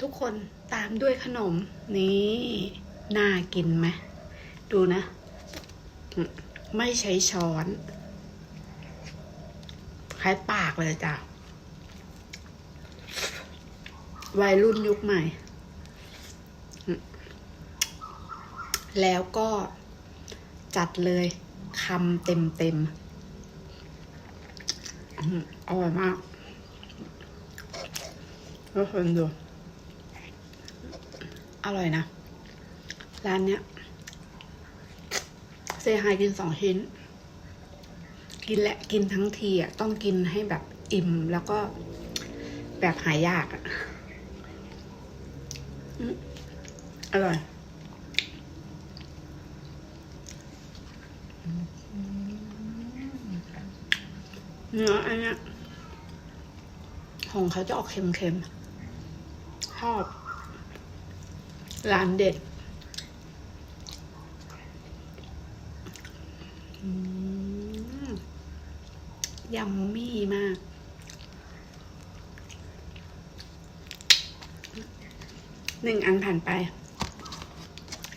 ทุกคนตามด้วยขนม นี่น่ากินไหมดูนะ ไม่ใช้ช้อน คล้ายปากเลยจ้ะวัยรุ่นยุคใหม่ แล้วก็จัดเลยคำเต็มเต็มอร่อยมากทุกคนดู ร่อยนะ ร้านเนี้ยเซฮายกินสองชิ้น กินและกินทั้งทีอะต้องกินให้แบบอิ่มแล้วก็แบบหายากอะอืมอร่อยเนื้ออันเนี้ยของเขาจะออกเค็มๆชอบ ร้านเด็ดยัมมี่มาก หนึ่งอันผ่านไป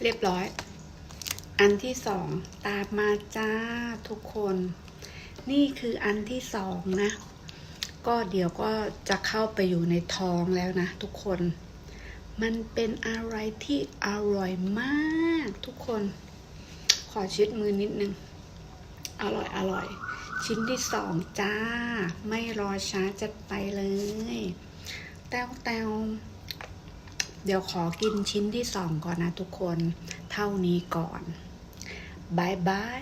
เรียบร้อย อันที่สองตามมาจ้าทุกคน นี่คืออันที่สองนะ ก็เดี๋ยวก็จะเข้าไปอยู่ในท้องแล้วนะทุกคน มันเป็นอะไรที่อร่อยมากทุกคน ขอชิดมือนิดนึง อร่อยอร่อย ชิ้นที่สองจ้า ไม่รอช้าจะไปเลย แต้วแต้วเดี๋ยวขอกินชิ้นที่สองก่อนนะทุกคน เท่านี้ก่อนบายบาย